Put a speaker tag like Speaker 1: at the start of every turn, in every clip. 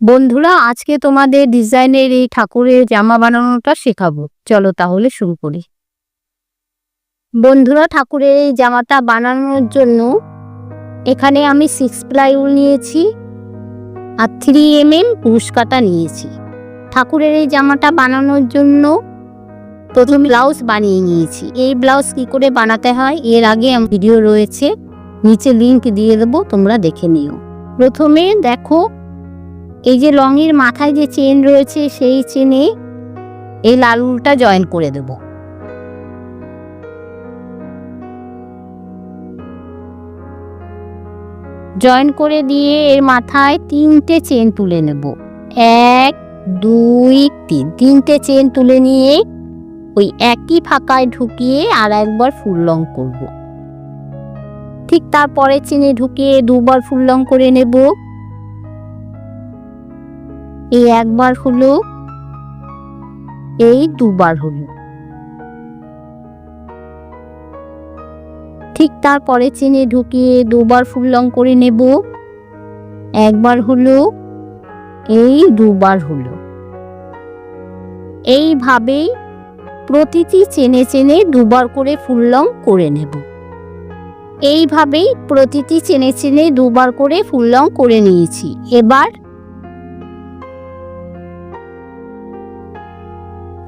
Speaker 1: বন্ধুরা, আজকে তোমাদের ডিজাইনের এই ঠাকুরের জামা বানানোটা শেখাবো। চলো তাহলে শুরু করি। বন্ধুরা, ঠাকুরের এই জামাটা বানানোর জন্য এখানে আমি সিক্স প্লাইউড নিয়েছি আর থ্রি এম এম কাটা নিয়েছি। ঠাকুরের এই জামাটা বানানোর জন্য প্রথম ব্লাউজ বানিয়ে নিয়েছি। এই ব্লাউজ কি করে বানাতে হয়, এর আগে ভিডিও রয়েছে। নিচে লিংক দিয়ে দেবো, তোমরা দেখে নিও। প্রথমে দেখো এই যে লংয়ের মাথায় যে চেন রয়েছে, সেই চেনে এই লাল উলটা জয়েন করে দেব। জয়েন করে দিয়ে এর মাথায় তিনটে চেন তুলে নেব। এক, দুই, তিন। তিনটে চেন তুলে নিয়ে ওই একই ফাঁকায় ঢুকিয়ে আর একবার ফুল লং করব। ঠিক তারপরে চেনে ঢুকিয়ে দুবার ফুল লং করে নেব। এই একবার হলো, এই দুবার হলো। ঠিক তারপরে চেনে ঢুকিয়ে দুবার ফুল লং করে নেব। একবার হলো, এই দুবার হলো। এইভাবেই প্রতিটি চেনে চেনে দুবার করে ফুল লং করে নেব। এইভাবেই প্রতিটি চেনে চেনে দুবার করে ফুল লং করে নিয়েছি। এবার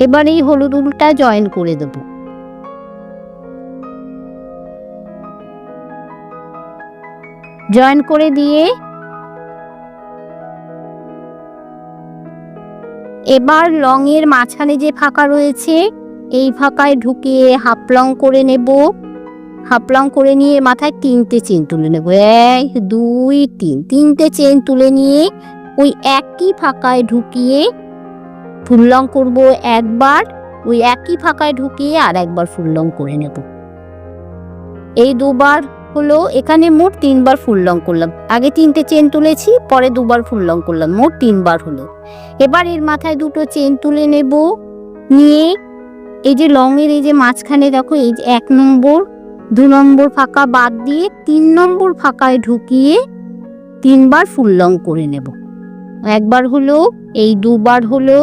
Speaker 1: এবার এই হলুদ উলটা জয়েন করে দেব। জয়েন করে দিয়ে এবার লং এর মাঝখানে যে ফাঁকা রয়েছে, এই ফাঁকায় ঢুকিয়ে হাফ লং করে নেব। হাফ লং করে নিয়ে মাথায় তিনটে চেন তুলে নেব। এক, দুই, তিন, তিনটে চেন তুলে নিয়ে ওই একই ফাঁকায় ঢুকিয়ে ফুল লং করব একবার, ওই একই ফাঁকায় ঢুকিয়ে আর একবার ফুল লং করে নেব। এই দুবার হলো, এখানে মোট তিনবার ফুল লং করলাম। আগে তিনটে চেন তুলেছি, পরে দুবার ফুল লং করলাম, মোট তিনবার হলো। এবার এর মাথায় দুটো চেন তুলে নেব, নিয়ে এই যে লং এর এই যে মাঝখানে দেখো, এই যে এক নম্বর, দু নম্বর ফাঁকা বাদ দিয়ে তিন নম্বর ফাঁকায় ঢুকিয়ে তিনবার ফুল লং করে নেব। একবার হলো, এই দুবার হলো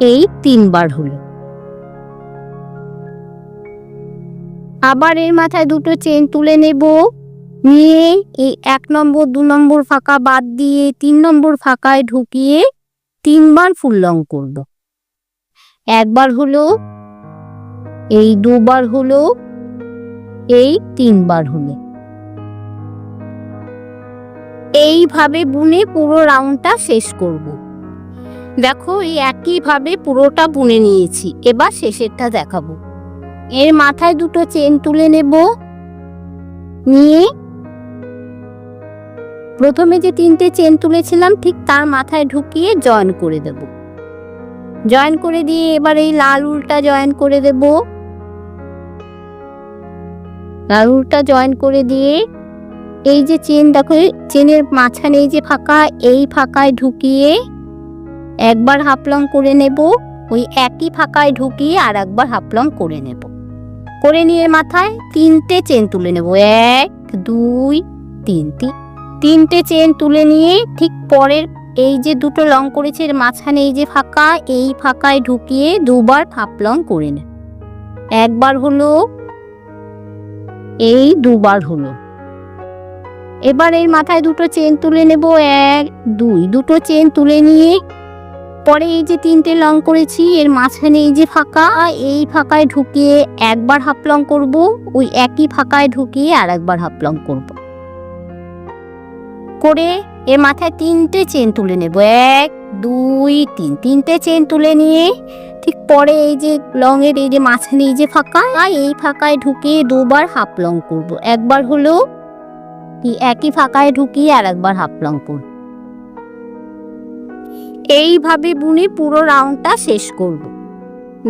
Speaker 1: এই তিনবার হলো। আবার এর মাথায় দুটো চেন তুলে নেব। নিয়ে এই এক নম্বর, দু নম্বর ফাঁকা বাদ দিয়ে তিন নম্বর ফাঁকায় ঢুকিয়ে তিনবার ফুল লং করব। একবার হলো, এই দুবার হলো, এই তিনবার হলো। এইভাবে বুনে পুরো রাউন্ডটা শেষ করব। দেখো, এই একইভাবে পুরোটা বুনে নিয়েছি। এবার শেষেরটা দেখাবো। এর মাথায় দুটো চেন তুলে নেব। নিয়ে প্রথমে যে তিনটে চেন তুলেছিলাম, ঠিক তার মাথায় ঢুকিয়ে জয়েন করে দেব। জয়েন করে দিয়ে এবার এই লাল উলটা জয়েন করে দেব। লাল উলটা জয়েন করে দিয়ে এই যে চেন, দেখো চেনের মাঝখানে এই যে ফাঁকা, এই ফাঁকায় ঢুকিয়ে একবার হাফলং করে নেব, ওই একই ফাঁকায় ঢুকিয়ে আর একবার হাফলং করে নেব। করে নিয়ে মাথায় তিনটে চেন তুলে নেব। এক, দুই, তিন তিন। তিনটে চেন তুলে নিয়ে ঠিক পরের এই যে দুটো লং করেছে, এর মাঝখানে এই যে ফাঁকা, এই ফাঁকায় ঢুকিয়ে দুবার হাফলং করে নেব একবার হলো, এই দুবার হলো। এবার এই মাথায় দুটো চেন তুলে নেব। এক, দুই, দুটো চেন তুলে নিয়ে পরে এই যে তিনটে লং করেছি, এর মাঝখানে এই যে ফাঁকা, এই ফাঁকায় ঢুকিয়ে একবার হাফ লং করব, ওই একই ফাঁকায় ঢুকিয়ে আর একবার হাফ লং করব। করে এর মাথায় তিনটে চেন তুলে নেব, এক, দুই, তিন, তিনটে চেন তুলে নিয়ে ঠিক পরে এই যে লং এর এই যে মাঝখানে এই যে ফাঁকা এই ফাঁকায় ঢুকিয়ে দুবার হাফ লং করব। একবার হলো একই ফাঁকায় ঢুকিয়ে আর একবার হাফ লং করব। এইভাবে বুনে পুরো রাউন্ডটা শেষ করব।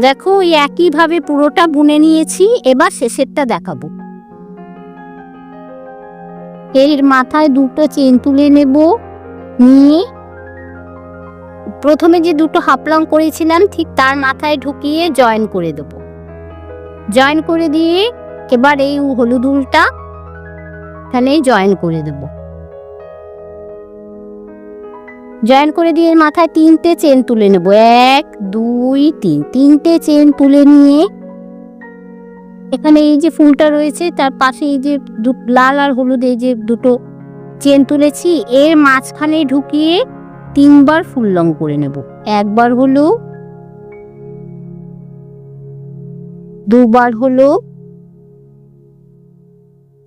Speaker 1: দেখো, ওই একইভাবে পুরোটা বুনে নিয়েছি, এবার শেষেরটা দেখাবো। এর মাথায় দুটো চেন তুলে নেব, নিয়ে প্রথমে যে দুটো হাফলং করেছিলাম, ঠিক তার মাথায় ঢুকিয়ে জয়েন করে দেব। জয়েন করে দিয়ে এবার এই হলুদ উলটা এখানে জয়েন করে দেবো। জয়েন করে দিয়ে মাথায় তিনটে চেন তুলে নেব। এক, দুই, তিন। তিনটে চেন তুলে নিয়ে এখানে এই যে ফুলটা রয়েছে, তার পাশে এই যে লাল আর হলুদ এই যে দুটো চেন তুলেছি, এর মাঝখানে ঢুকিয়ে তিনবার ফুল লং করে নেব। একবার হলো, দুবার হলো,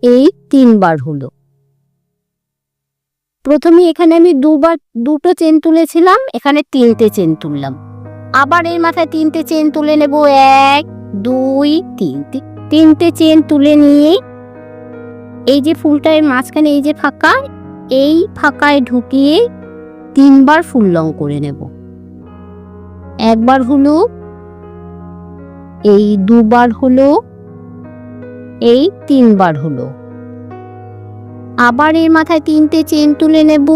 Speaker 1: এই তিনবার হলো। প্রথমে এখানে আমি দুবার দুটো চেন তুলেছিলাম এখানে তিনটে চেন তুললাম। আবার এর মাথায় তিনটে চেন তুলে নেব এক দুই তিন তি- তিনটে চেন তুলে নিয়ে এই যে ফুলটা এর মাঝখানে এই যে ফাঁকা এই ফাঁকায় ঢুকিয়ে তিনবার ফুল লং করে নেব। একবার হলো এই দুবার হলো এই তিনবার হলো। আবার এর মাথায় তিনটে চেন তুলে নেব।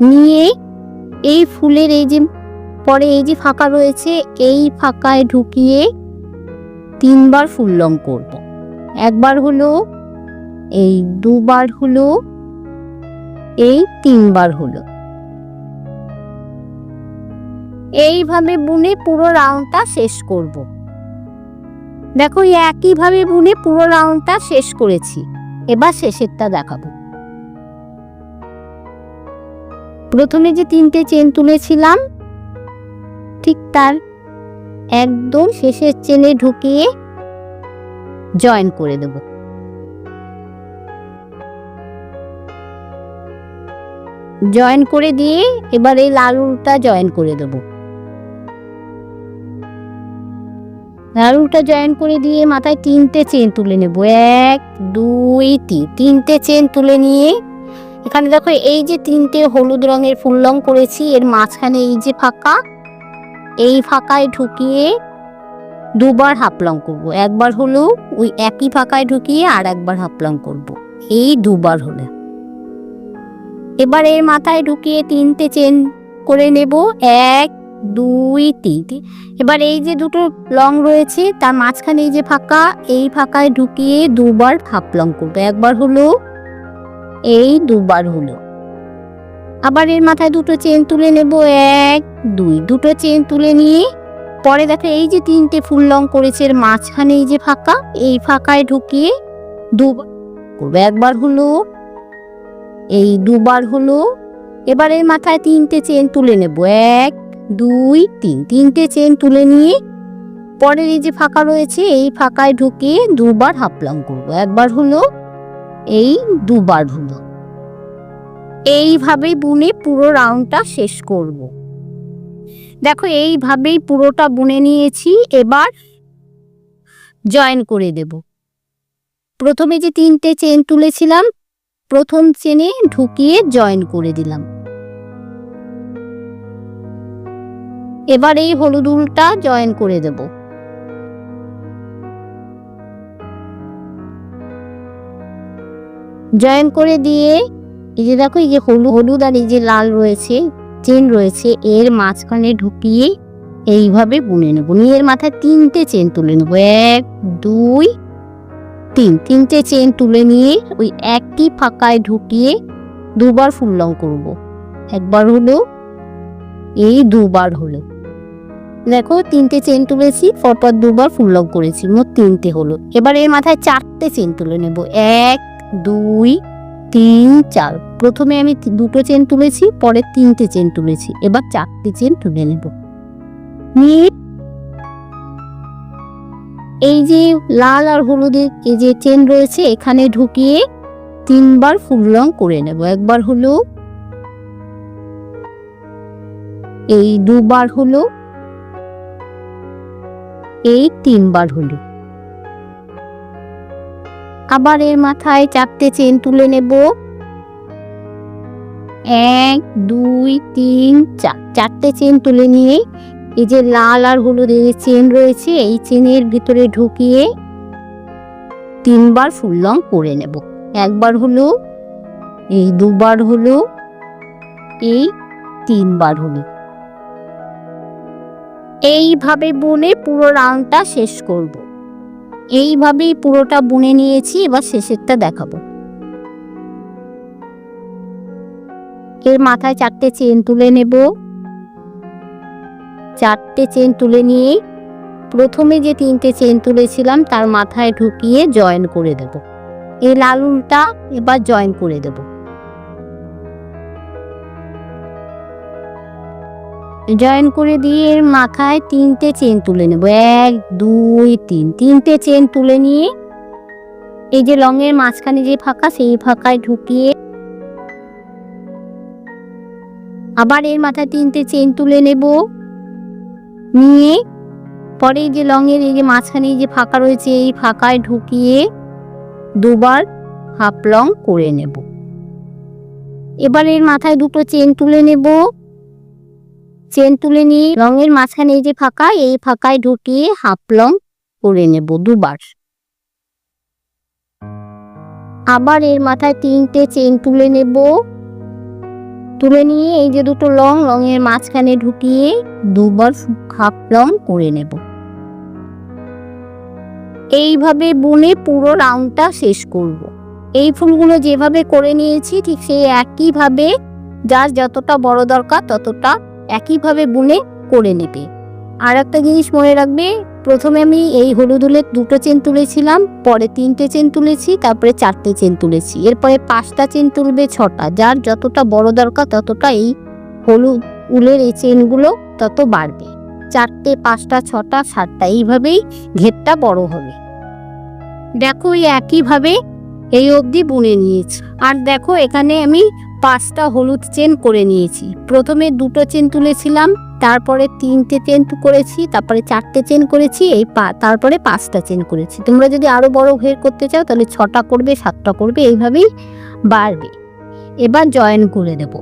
Speaker 1: নিয়ে এই ফুলের এই যে, পরে এই যে ফাঁকা রয়েছে, এই ফাঁকায় ঢুকিয়ে তিনবার ফুল লং করব। একবার হলো, এই দুবার হলো, এই তিনবার হলো। এইভাবে বুনে পুরো রাউন্ডটা শেষ করব। দেখো একইভাবে বুনে পুরো রাউন্ডটা শেষ করেছি। এবার শেষেরটা দেখাবো। প্রথমে যে তিনটে চেন তুলেছিলাম, ঠিক তার একদম শেষের চেনে ঢুকিয়ে জয়েন করে দেব। জয়েন করে দিয়ে এবার এই লাল উলটা জয়েন করে দেব। উলটা জয়েন করে দিয়ে মাথায় তিনটে চেন তুলে নেব। এক, দুই, তিন। তিনটে চেন তুলে নিয়ে এখানে দেখো এই যে তিনটে হলুদ রঙের ফুল রং করেছি, এর মাঝখানে এই যে ফাঁকা, এই ফাঁকায় ঢুকিয়ে দুবার হাফলং করব। একবার হলো ওই একই ফাঁকায় ঢুকিয়ে আর একবার হাফলং করব। এই দুবার হলে। এবার এর মাথায় ঢুকিয়ে তিনটে চেন করে নেব। এক দুই, তিন। এবার এই যে দুটো লং রয়েছে, তার মাঝখানে এই যে ফাঁকা, এই ফাঁকায় ঢুকিয়ে দুবার হাফ লং করব। একবার হলো, এই দুবার হলো। আবার এর মাথায় দুটো চেন তুলে নেব, এক, দুই। দুটো চেন তুলে নিয়ে, পরে দেখো এই যে তিনটে ফুল লং করেছে, এর মাঝখানে এই যে ফাঁকা, এই ফাঁকায় ঢুকিয়ে দুবার করব। একবার হলো, এই দুবার হলো, এবার এর মাথায় তিনটে চেন তুলে নেব, এক দুই, তিন, তিনটে চেন তুলে নিয়ে পরের এই যে ফাঁকা রয়েছে, এই ফাঁকায় ঢুকিয়ে দুবার হাফলং করব। একবার হলো, এই দুবার হলো। এইভাবেই বুনে পুরো রাউন্ডটা শেষ করব। দেখো, এইভাবেই পুরোটা বুনে নিয়েছি, এবার জয়েন করে দেব। প্রথমে যে তিনটে চেন তুলেছিলাম, প্রথম চেনে ঢুকিয়ে জয়েন করে দিলাম। এবার এই হলুদ উলটা জয়েন করে দেব। জয়েন করে দিয়ে, এই যে দেখো, এই যে হলুদ হলুদ আর এই যে লাল রয়েছে, চেন রয়েছে, এর মাঝখানে ঢুকিয়ে এইভাবে বুনে নেব। নিয়ে এর মাথায় তিনটে চেন তুলে নেব। এক, দুই, তিন। তিনটে চেন তুলে নিয়ে ওই একই ফাঁকায় ঢুকিয়ে দুবার ফুল লং করব। একবার হলো, এই দুবার হলো। দেখো, তিনটে চেন তুলেছি, পরপর দুবার ফুল লং করেছি, মোট তিনটে হলো। এবার এর মাথায় চারটে চেন তুলে নেব। এক, দুই, তিন, চার। প্রথমে আমি দুটো চেন তুলেছি, পরে তিনটে চেন তুলেছি। এবার চারটে চেন তুলে নেব। এই যে লাল আর হলুদের এই যে চেন রয়েছে, এখানে ঢুকিয়ে তিনবার ফুল রং করে নেব। একবার হলো, এই দুবার হলো এই তিনবার হলো। আবার এর মাথায় চারটে চেন তুলে নেব। এক, দুই, তিন, চার। চারটে চেন তুলে নিয়ে এই যে লাল আর হলুদ এই চেন রয়েছে, এই চেনের ভিতরে ঢুকিয়ে তিনবার ফুল লং করে নেব। একবার হলো, এই দুবার হলো, এই তিনবার হলো। এইভাবে বুনে পুরো রাউন্ডটা শেষ করব। এইভাবেই পুরোটা বুনে নিয়েছি, এবার শেষেরটা দেখাবো। এর মাথায় চারটে চেন তুলে নেব। চারটে চেন তুলে নিয়ে প্রথমে যে তিনটে চেন তুলেছিলাম, তার মাথায় ঢুকিয়ে জয়েন করে দেব। এই লাল এবার জয়েন করে দেব। জয়েন করে দিয়ে এর মাথায় তিনটে চেন তুলে নেব। এক, দুই, তিন। তিনটে চেন তুলে নিয়ে এই যে লঙের মাঝখানে যে ফাঁকা, সেই ফাঁকায় ঢুকিয়ে আবার এর মাথায় তিনটে চেন তুলে নেব। নিয়ে পরে যে লঙের এই যে মাঝখানে যে ফাঁকা রয়েছে, এই ফাঁকায় ঢুকিয়ে দুবার হাফ লং করে নেব। এবার এর মাথায় দুটো চেন তুলে নেব। চেন তুলে নিয়ে রঙের মাঝখানে এই যে ফাঁকা, এই ফাঁকায় ঢুকিয়ে হাফ লং করে নেব দুবার। আবার এর মাথায় তিনটে চেন তুলে নেব। তুলে নিয়ে এই যে দুটো লং, রঙের মাঝখানে ঢুকিয়ে দুবার হাফ লং করে নেব। এইভাবে বুনে পুরো রাউন্ডটা শেষ করব। এই ফুলগুলো যেভাবে করে নিয়েছি ঠিক সেই একইভাবে, যার যতটা বড় দরকার ততটা একইভাবে বুনে করে নেবে। আর একটা জিনিস মনে রাখবে, প্রথমে আমি এই হলুদ উলের দুটো চেন তুলেছিলাম, পরে তিনটে চেন তুলেছি, তারপরে চারটে চেন তুলেছি। এরপরে পাঁচটা চেন তুলবে ছটা, যার যতটা বড় দরকার ততটা এই হলুদ উলের এই চেনগুলো তত বাড়বে। চারটে, পাঁচটা, ছটা, সাতটা, এইভাবেই ঘেরটা বড় হবে। দেখো, এই একইভাবে এই অবধি বুনে নিয়েছি। আর দেখো, এখানে আমি পাঁচটা হলুদ চেন করে নিয়েছি। প্রথমে দুটো চেন তুলেছিলাম, তারপরে তিনটে চেন করেছি, তারপরে চারটে চেন করেছি, এই তারপরে পাঁচটা চেন করেছি। তোমরা যদি আরও বড় ঘের করতে চাও, তাহলে ছটা করবে, সাতটা করবে, এইভাবেই বাড়বে। এবার জয়েন করে দেব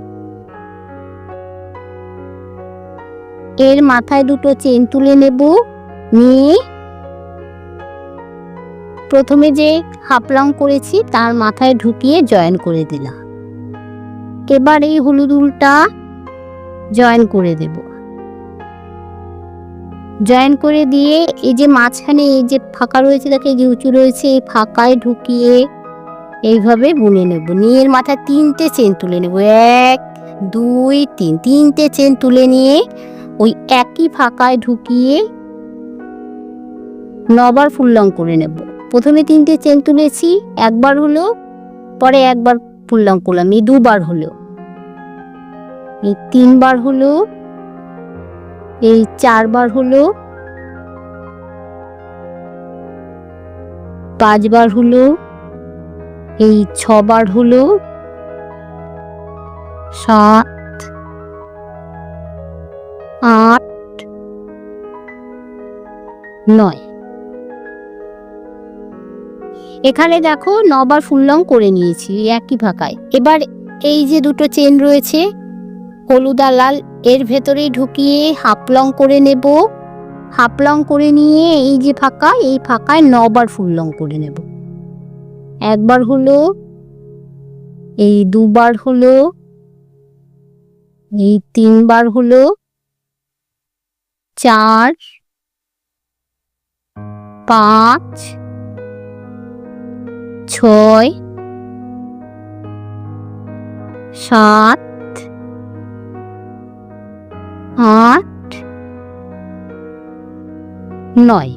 Speaker 1: এর মাথায় দুটো চেন তুলে নেব, নিয়ে প্রথমে যে হাফলং করেছি, তার মাথায় ঢুকিয়ে জয়েন করে দিলাম। এবার এই হলুদ উলটা জয়েন করে দেব। জয়েন করে দিয়ে এই যে মাঝখানে এই যে ফাঁকা রয়েছে, দেখে যে উঁচু রয়েছে, এই ফাঁকায় ঢুকিয়ে এইভাবে বুনে নেব। নিয়ে এর মাথায় তিনটে চেন তুলে নেব। এক, দুই, তিন, তিনটে চেন তুলে নিয়ে ওই একই ফাঁকায় ঢুকিয়ে নবার ফুল লং করে নেব। প্রথমে তিনটে চেন তুলেছি, একবার হলো, পরে একবার ফুল লং করলাম, এই দুবার হলো। এই তিনবার হলো, এই চারবার হলো, পাঁচবার হলো, এই ছবার হলো, সাত, আট, নয়। এখানে দেখো নবার ফুললং করে নিয়েছি একই ফাঁকায়। এবার এই যে দুটো চেন রয়েছে হলুদ লাল এর ভেতরেই ঢুকিয়ে হাফলং করে নেব। হাফলং করে নিয়ে এই যে ফাঁকা, এই ফাঁকায় নবার ফুললং করে নেব। একবার হলো, এই দুবার হলো, এই তিনবার হলো, চার, পাঁচ, ছয়, সাত আট, নয়।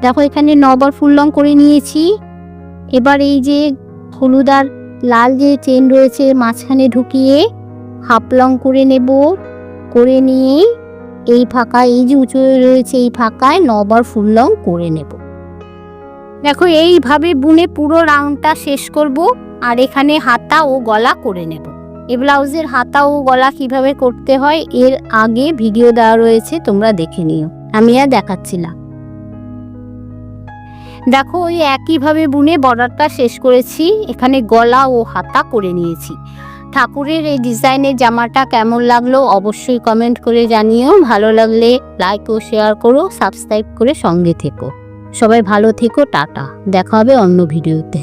Speaker 1: দেখো, এখানে নবার ফুল লং করে নিয়েছি। এবার এই যে হলুদ আর লাল যে চেন রয়েছে, মাঝখানে ঢুকিয়ে হাফ লং করে নেব। করে নিয়ে এই ফাঁকা এই যে উঁচু রয়েছে এই ফাঁকায় নবার ফুল লং করে নেব। দেখো, এইভাবে বুনে পুরো রাউন্ডটা শেষ করব আর এখানে হাতা ও গলা করে নেব। এই ব্লাউজের হাতা ও গলা কীভাবে করতে হয়, এর আগে ভিডিও দেওয়া রয়েছে, তোমরা দেখে নিও। আমি আর দেখাচ্ছিলাম দেখো, ওই একইভাবে বুনে বর্ডারটা শেষ করেছি, এখানে গলা ও হাতা করে নিয়েছি। ঠাকুরের এই ডিজাইনের জামাটা কেমন লাগল অবশ্যই কমেন্ট করে জানিও। ভালো লাগলে লাইক ও শেয়ার করো সাবস্ক্রাইব করে সঙ্গে থেকো। সবাই ভালো থেকো, টাটা। দেখা হবে অন্য ভিডিওতে